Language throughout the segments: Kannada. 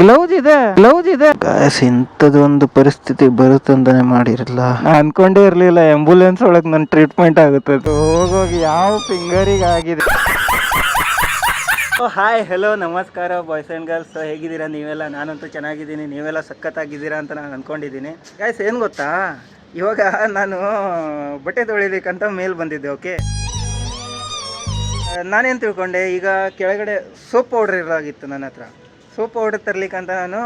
ಗ್ಲೌಸ್ ಇದೆ ಗ್ಲೌಸ್ ಇದೆ. ಗಾಯಸ್ ಇಂಥದ್ದೊಂದು ಪರಿಸ್ಥಿತಿ ಬರುತ್ತಂತಾನೆ ಮಾಡಿರಲಿಲ್ಲ ನಾನು ಅನ್ಕೊಂಡೇ ಇರಲಿಲ್ಲ ಆಂಬುಲೆನ್ಸ್ ಒಳಗೆ ನನ್ನ ಟ್ರೀಟ್ಮೆಂಟ್ ಆಗುತ್ತೆ. ಹೋಗೋಗಿ ಯಾವ ಫಿಂಗರಿಗೆ ಆಗಿದೆ? ಓ ಹಾಯ್ ಹಲೋ ನಮಸ್ಕಾರ ಬಾಯ್ಸ್ ಆ್ಯಂಡ್ ಗರ್ಲ್ಸ್ ಹೇಗಿದ್ದೀರಾ? ನೀವೆಲ್ಲ? ನಾನಂತೂ ಚೆನ್ನಾಗಿದ್ದೀನಿ. ನೀವೆಲ್ಲ ಸಖತ್ತಾಗಿದ್ದೀರಾ ಅಂತ ನಾನು ಅಂದ್ಕೊಂಡಿದ್ದೀನಿ ಗಾಯ್ಸ್ ಏನು ಗೊತ್ತಾ? ಇವಾಗ ನಾನು ಬಟ್ಟೆ ತೊಳಿಬೇಕಂತ ಮೇಲ್ ಬಂದಿದ್ದೆ ಓಕೆ ನಾನೇನು ತಿಳ್ಕೊಂಡೆ? ಈಗ ಕೆಳಗಡೆ ಸೋಪ್ ಪೌಡ್ರ್ ಇರೋಗಿತ್ತು ನನ್ನ ಹತ್ರ. ಸೋಪ್ ಪೌಡರ್ ಅಂತ ನಾನು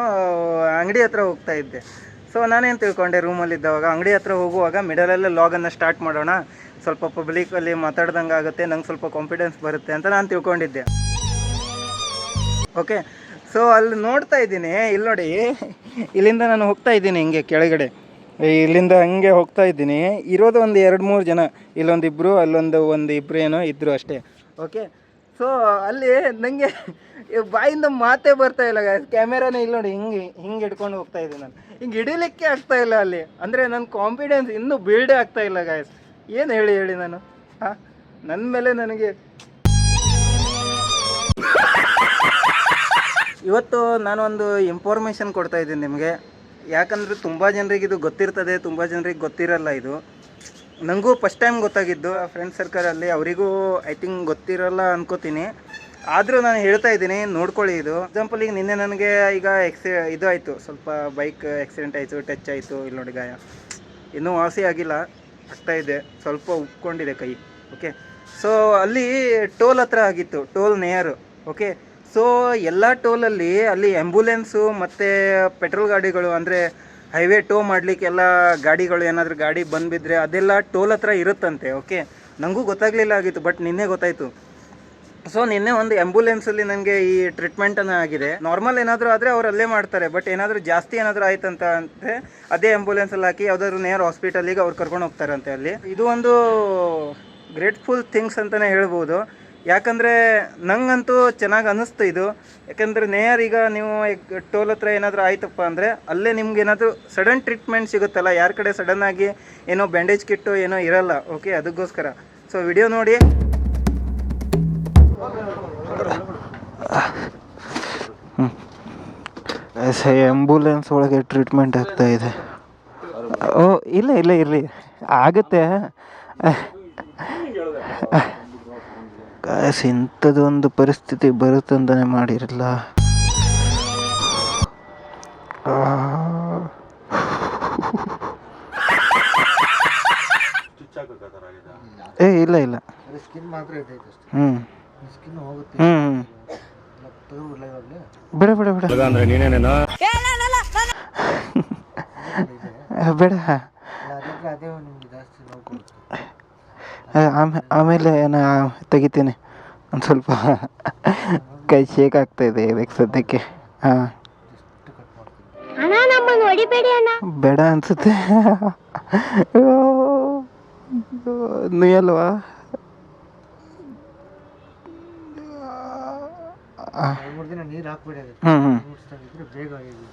ಅಂಗಡಿ ಹತ್ರ ಹೋಗ್ತಾ ಇದ್ದೆ. ಸೊ ನಾನೇನು ತಿಳ್ಕೊಂಡೆ ರೂಮಲ್ಲಿದ್ದವಾಗ ಅಂಗಡಿ ಹತ್ರ ಹೋಗುವಾಗ ಮಿಡಲಲ್ಲೇ ಲಾಗನ್ನು ಸ್ಟಾರ್ಟ್ ಮಾಡೋಣ. ಸ್ವಲ್ಪ ಪಬ್ಲಿಕಲ್ಲಿ ಮಾತಾಡ್ದಂಗೆ ಆಗುತ್ತೆ, ನಂಗೆ ಸ್ವಲ್ಪ ಕಾನ್ಫಿಡೆನ್ಸ್ ಬರುತ್ತೆ ಅಂತ ನಾನು ತಿಳ್ಕೊಂಡಿದ್ದೆ. ಓಕೆ ಸೊ ಅಲ್ಲಿ ನೋಡ್ತಾ ಇದ್ದೀನಿ ಇಲ್ಲಿ ನೋಡಿ, ಇಲ್ಲಿಂದ ನಾನು ಹೋಗ್ತಾ ಇದ್ದೀನಿ ಹಿಂಗೆ ಕೆಳಗಡೆ. ಇಲ್ಲಿಂದ ಹಂಗೆ ಹೋಗ್ತಾ ಇದ್ದೀನಿ. ಇರೋದು ಒಂದು ಎರಡು ಮೂರು ಜನ ಇಲ್ಲೊಂದು ಇಬ್ಬರು ಅಲ್ಲೊಂದು ಒಂದು ಇಬ್ಬರು ಏನೋ ಇದ್ದರು ಅಷ್ಟೇ. ಓಕೆ ಸೊ ಅಲ್ಲಿ ನನಗೆ ಬಾಯಿಂದ ಮಾತೇ ಬರ್ತಾ ಇಲ್ಲ ಕ್ಯಾಮೆರಾನೇ ಇಲ್ಲ ನೋಡಿ, ಹಿಂಗೆ ಹಿಂಗೆ ಹಿಡ್ಕೊಂಡು ಹೋಗ್ತಾ ಇದ್ದೀನಿ ನಾನು. ಹಿಂಗೆ ಹಿಡಿಲಿಕ್ಕೆ ಆಗ್ತಾ ಇಲ್ಲ ಅಲ್ಲಿ. ಅಂದರೆ ನನ್ನ ಕಾನ್ಫಿಡೆನ್ಸ್ ಇನ್ನೂ ಬಿಲ್ಡೇ ಆಗ್ತಾ ಇಲ್ಲ ಗಾಯಸ್ ಏನು ಹೇಳಿ ಹೇಳಿ ನಾನು? ಹಾಂ? ನನ್ನ ಮೇಲೆ ನನಗೆ ಇವತ್ತು ನಾನೊಂದು ಇನ್ಫಾರ್ಮೇಷನ್ ಕೊಡ್ತಾ ಇದ್ದೀನಿ ನಿಮಗೆ. ಯಾಕಂದರೆ ತುಂಬ ಜನರಿಗೆ ಇದು ಗೊತ್ತಿರ್ತದೆ, ತುಂಬ ಜನರಿಗೆ ಗೊತ್ತಿರಲ್ಲ ಇದು. ನನಗೂ ಫಸ್ಟ್ ಟೈಮ್ ಗೊತ್ತಾಗಿದ್ದು ಫ್ರೆಂಡ್ ಸರ್ಕಲಲ್ಲಿ ಅವರಿಗೂ ಐ ಥಿಂಕ್ ಗೊತ್ತಿರಲ್ಲ ಅನ್ಕೋತೀನಿ. ಆದರೂ ನಾನು ಹೇಳ್ತಾ ಇದ್ದೀನಿ, ನೋಡ್ಕೊಳ್ಳಿ ಇದು. ಎಕ್ಸಾಂಪಲ್ ಈಗ ನಿನ್ನೆ ನನಗೆ ಈಗ ಎಕ್ಸಿ ಇದು ಆಯಿತು. ಸ್ವಲ್ಪ ಬೈಕ್ ಆಕ್ಸಿಡೆಂಟ್ ಆಯಿತು ಟಚ್ ಆಯಿತು, ಇಲ್ಲಿ ನೋಡಿ ಗಾಯ. ಇನ್ನೂ ವಾಸಿ ಆಗಿಲ್ಲ. ಆಗ್ತಾ ಇದೆ. ಸ್ವಲ್ಪ ಉಪ್ಕೊಂಡಿದೆ ಕೈ. ಓಕೆ ಸೊ ಅಲ್ಲಿ ಟೋಲ್ ಹತ್ರ ಆಗಿತ್ತು. ಟೋಲ್ ನೇಯರು ಓಕೆ ಸೊ ಎಲ್ಲ ಟೋಲಲ್ಲಿ ಅಲ್ಲಿ ಆ್ಯಂಬುಲೆನ್ಸು ಮತ್ತು ಪೆಟ್ರೋಲ್ ಗಾಡಿಗಳು ಅಂದರೆ ಹೈವೇ ಟೋ ಮಾಡಲಿಕ್ಕೆಲ್ಲ ಗಾಡಿಗಳು ಏನಾದರೂ ಗಾಡಿ ಬಂದುಬಿದ್ರೆ ಅದೆಲ್ಲ ಟೋಲ್ ಹತ್ರ ಇರುತ್ತಂತೆ ಓಕೆ ನನಗೂ ಗೊತ್ತಾಗಲಿಲ್ಲ ಆಗಿತ್ತು ಬಟ್ ನಿನ್ನೆ ಗೊತ್ತಾಯಿತು. ಸೊ ನಿನ್ನೆ ಒಂದು ಆ್ಯಂಬುಲೆನ್ಸಲ್ಲಿ ನನಗೆ ಈ ಟ್ರೀಟ್ಮೆಂಟನ್ನು ಆಗಿದೆ. ನಾರ್ಮಲ್ ಏನಾದರೂ ಆದರೆ ಅವ್ರು ಅಲ್ಲೇ ಮಾಡ್ತಾರೆ ಬಟ್ ಏನಾದರೂ ಜಾಸ್ತಿ ಏನಾದರೂ ಆಯ್ತಂತ ಅಂದರೆ ಅದೇ ಆ್ಯಂಬುಲೆನ್ಸಲ್ಲಿ ಹಾಕಿ ಯಾವುದಾದ್ರು ನೇರ್ ಹಾಸ್ಪಿಟಲಿಗೆ ಅವ್ರು ಕರ್ಕೊಂಡು ಹೋಗ್ತಾರಂತೆ ಅಲ್ಲಿ. ಇದು ಒಂದು ಗ್ರೇಟ್ಫುಲ್ ಥಿಂಗ್ಸ್ ಅಂತಲೇ ಹೇಳ್ಬೋದು. ಯಾಕಂದರೆ ನಂಗಂತೂ ಚೆನ್ನಾಗಿ ಅನ್ನಿಸ್ತು ಇದು. ಯಾಕಂದರೆ ನೇಯರ್ ಈಗ ನೀವು ಟೋಲ್ ಹತ್ರ ಏನಾದರೂ ಆಯ್ತಪ್ಪ ಅಂದರೆ ಅಲ್ಲೇ ನಿಮ್ಗೆ ಏನಾದರೂ ಸಡನ್ ಟ್ರೀಟ್ಮೆಂಟ್ ಸಿಗುತ್ತಲ್ಲ, ಯಾರ ಕಡೆ ಸಡನ್ನಾಗಿ ಏನೋ ಬ್ಯಾಂಡೇಜ್ ಕಿಟ್ಟು ಏನೋ ಇರಲ್ಲ ಓಕೆ ಅದಕ್ಕೋಸ್ಕರ. ಸೊ ವಿಡಿಯೋ ನೋಡಿ. ಆ್ಯಂಬುಲೆನ್ಸ್ ಒಳಗೆ ಟ್ರೀಟ್ಮೆಂಟ್ ಆಗ್ತಾ ಇದೆ. ಓ, ಇಲ್ಲ ಇಲ್ಲ, ಇರಲಿ. ಆಗುತ್ತೆ. ಗಾಯಸ್ ಇಂಥದ್ದೊಂದು ಪರಿಸ್ಥಿತಿ ಬರುತ್ತಂತಾನೆ ಮಾಡಿರಲ್ಲ. ಏ ಇಲ್ಲ ಇಲ್ಲ. ಸ್ಕಿನ್ ಮಾತ್ರ ಹ್ಞೂ ಸ್ಕಿನ್ ಹೋಗುತ್ತೆ. ಹ್ಞೂ ಬೇಡ ಬೇಡ ಬೇಡ. ಬೇಡ ನೋವು ಆಮೇಲೆ ಆಮೇಲೆ ನಾ ತೆಗಿತೀನಿ. ಒಂದು ಸ್ವಲ್ಪ ಕೈ ಶೇಕ್ ಆಗ್ತಾ ಇದೆ ಇದಕ್ಕೆ ಸದ್ಯಕ್ಕೆ. ಹಾಂ. ಬೇಡ ಅನ್ಸುತ್ತೆ. ಬೇಗ ಆಗಿದೆ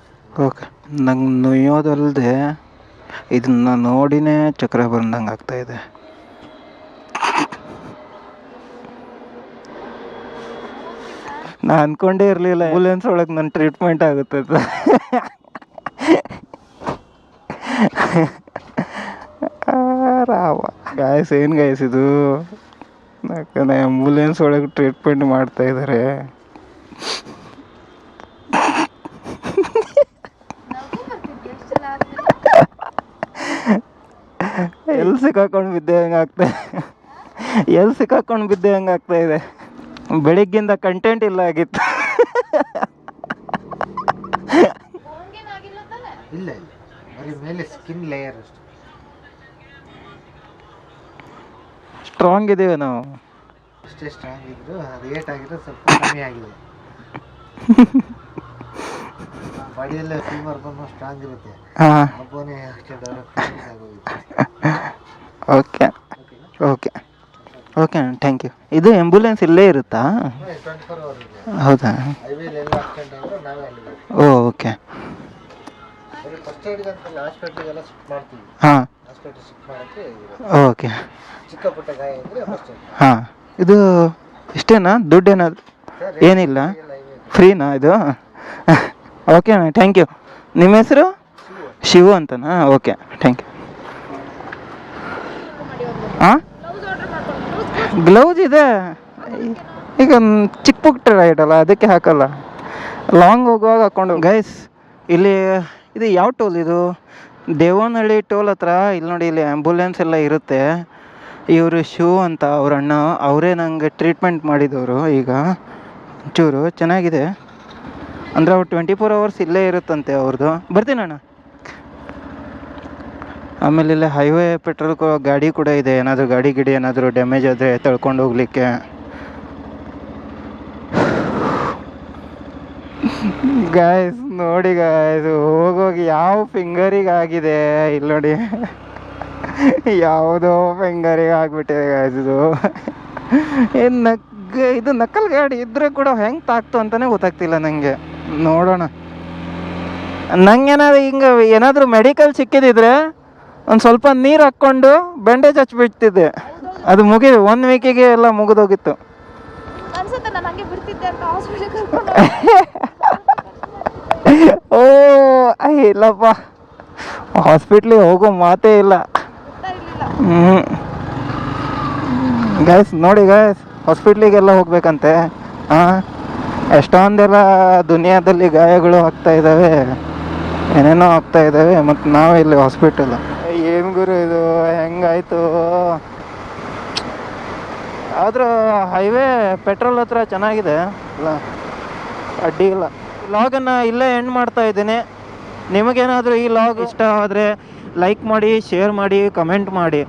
ಓಕೆ. ನಂಗೆ ನುಯ್ಯೋದಲ್ಲದೆ ಇದನ್ನ ನೋಡಿನೇ ಚಕ್ರ ಬಂದಂಗೆ ಆಗ್ತಾ ನಾ ಅನ್ಕೊಂಡೇ ಇರಲಿಲ್ಲ ಆಂಬುಲೆನ್ಸ್ ಒಳಗೆ ನನ್ನ ಟ್ರೀಟ್ಮೆಂಟ್ ಆಗುತ್ತೆ ರಾವ ಗಾಯಸ್ ಏನು ಗಾಯಸ್ ಇದು? ಆಂಬುಲೆನ್ಸ್ ಒಳಗೆ ಟ್ರೀಟ್ಮೆಂಟ್ ಮಾಡ್ತಾ ಇದ್ದಾರೆ ಎಲ್ಲಿ ಸಿಕ್ಕಾಕೊಂಡು ಬಿದ್ದೆ ಹಂಗಾಗ್ತಾ ಎಲ್ಲಿ ಸಿಕ್ಕಾಕೊಂಡು ಬಿದ್ದೆ ಹಂಗಾಗ್ತಾ ಇದೆ? ಬೆಳಿಗ್ಗಿಂದ ಕಂಟೆಂಟ್ ಇಲ್ಲ ಆಗಿತ್ತು. ಇಲ್ಲ ಇಲ್ಲ. ಬರೀ ಮೇಲೆ ಸ್ಕಿನ್ ಲೇಯರ್ ಅಷ್ಟೇ. ಸ್ಟ್ರಾಂಗ್ ಇದ್ದೀವಿ ನಾವು. ಅಷ್ಟೇ ಸ್ಟ್ರಾಂಗ್ ಇದ್ರು ಅದು ಏಟ್ ಆಗಿದ್ರೆ ಸ್ವಲ್ಪ ಕಮ್ಮಿ ಆಗಿದೆ. ಬಾಡಿಯಲ್ಲೇ ಫೀವರ್ ಬಂದು ಸ್ಟ್ರಾಂಗ್ ಇರುತ್ತೆ. ಹಾಂ. ಹಬ್ಬನೇ ಅಷ್ಟೇ ಡೆವಲಪ್ ಆಗೋಗಿದೆ okay okay okay thank you ಇದು ಆ್ಯಂಬುಲೆನ್ಸ್ ಇಲ್ಲೇ ಇರುತ್ತಾ? ಹೌದಾ? ಓ ಓಕೆ ಹಾಂ. ಓಕೆ ಹಾಂ. ಇದು ಇಷ್ಟೇನಾ? ದುಡ್ಡು ಏನಾದ್ರು ಏನಿಲ್ಲ? ಫ್ರೀನಾ ಇದು? ಓಕೆ ಅಣ್ಣ ಥ್ಯಾಂಕ್ ಯು ನಿಮ್ಮ ಹೆಸರು? ಶಿವು ಅಂತನಾ? ಓಕೆ ಥ್ಯಾಂಕ್ ಯು ಹಾಂ ಗ್ಲೌಸ್ ಇದೆ. ಈಗ ಚಿಕ್ಕ ಪುಟ್ಟ ಅಲ್ಲ, ಅದಕ್ಕೆ ಹಾಕಲ್ಲ. ಲಾಂಗ್ ಹೋಗುವಾಗ ಹಾಕೊಂಡು ಗೈಸ್ ಇಲ್ಲಿ, ಇದು ಯಾವ ಟೋಲ್ ಇದು? ದೇವನಹಳ್ಳಿ ಟೋಲ್ ಹತ್ರ, ಇಲ್ಲಿ ನೋಡಿ, ಇಲ್ಲಿ ಆ್ಯಂಬುಲೆನ್ಸ್ ಎಲ್ಲ ಇರುತ್ತೆ. ಇವರು ಶೂ ಅಂತ ಅವ್ರ ಅಣ್ಣ, ಅವರೇ ನಂಗೆ ಟ್ರೀಟ್ಮೆಂಟ್ ಮಾಡಿದವರು ಈಗ. ಚೂರು ಚೆನ್ನಾಗಿದೆ. ಅಂದರೆ ಅವ್ರು ಟ್ವೆಂಟಿ ಫೋರ್ ಅವರ್ಸ್ ಇಲ್ಲೇ ಇರುತ್ತಂತೆ ಅವ್ರದ್ದು ಬರ್ತೀನಿ ಅಣ್ಣ. ಆಮೇಲೆ ಇಲ್ಲಿ ಹೈವೇ ಪೆಟ್ರೋಲ್ ಗಾಡಿ ಕೂಡ ಇದೆ. ಏನಾದರೂ ಗಾಡಿ ಗಿಡಿ ಏನಾದರೂ ಡ್ಯಾಮೇಜ್ ಆದರೆ ತಳ್ಕೊಂಡು ಹೋಗ್ಲಿಕ್ಕೆ. ಗಾಯ್ಸ್ ನೋಡಿ ಗಾಯ್ಸ್ ಹೋಗೋಗಿ ಯಾವ ಫಿಂಗರಿಗೆ ಆಗಿದೆ? ಇಲ್ಲಿ ನೋಡಿ. ಯಾವುದೋ ಫಿಂಗರಿಗೆ ಆಗಿಬಿಟ್ಟಿದೆ ಗಾಯ್ಸ್ ಇದು. ಏನು ನಗ್ ಇದು ನಕಲ್ ಗಾಡಿ ಇದ್ರೆ ಕೂಡ ಹೆಂಗೆ ತಾಕ್ತು ಅಂತಲೇ ಗೊತ್ತಾಗ್ತಿಲ್ಲ ನನಗೆ ನೋಡೋಣ. ನಂಗೆ ಏನಾದ್ರು ಹಿಂಗೆ ಏನಾದರೂ ಮೆಡಿಕಲ್ ಸಿಕ್ಕಿದಿದ್ರೆ ಒಂದು ಸ್ವಲ್ಪ ನೀರು ಹಾಕ್ಕೊಂಡು ಬ್ಯಾಂಡೇಜ್ ಹಚ್ಬಿಡ್ತಿದ್ದೆ ಅದು ಮುಗಿ ಒನ್ ವೀಕಿಗೆ ಎಲ್ಲ ಮುಗಿದೋಗಿತ್ತು. ಓ ಅಯ್ಯ ಇಲ್ಲಪ್ಪ. ಹಾಸ್ಪಿಟ್ಲಿಗೆ ಹೋಗೋ ಮಾತೇ ಇಲ್ಲ. ಹ್ಞೂ ಗಾಯ್ಸ್ ನೋಡಿ ಗಾಯ್ಸ್ ಹಾಸ್ಪಿಟ್ಲಿಗೆಲ್ಲ ಹೋಗ್ಬೇಕಂತೆ. ಹಾಂ ಎಷ್ಟೊಂದೆಲ್ಲ ದುನಿಯಾದಲ್ಲಿ ಗಾಯಗಳು ಆಗ್ತಾ ಇದ್ದಾವೆ ಏನೇನೋ ಆಗ್ತಾ ಇದ್ದಾವೆ ಮತ್ತು ನಾವು ಇಲ್ಲಿ ಹಾಸ್ಪಿಟಲ್ ಗುರು, ಇದು ಹೆಂಗಾಯ್ತು? ಆದರೂ ಹೈವೇ ಪೆಟ್ರೋಲ್ ಹತ್ರ ಚೆನ್ನಾಗಿದೆ. ಇಲ್ಲ, ಅಡ್ಡಿ ಇಲ್ಲ. ಲಾಗನ್ನು ಇಲ್ಲೇ ಎಂಡ್ ಮಾಡ್ತಾ ಇದ್ದೀನಿ. ನಿಮಗೇನಾದರೂ ಈ ಲಾಗ್ ಇಷ್ಟ ಆದರೆ ಲೈಕ್ ಮಾಡಿ ಶೇರ್ ಮಾಡಿ ಕಮೆಂಟ್ ಮಾಡಿ.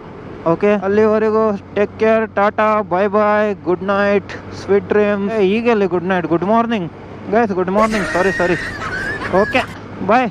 ಓಕೆ ಅಲ್ಲಿವರೆಗೂ take care tata bye bye good night sweet dream ಈಗಲ್ಲಿ good night good morning guys good morning sorry sorry okay bye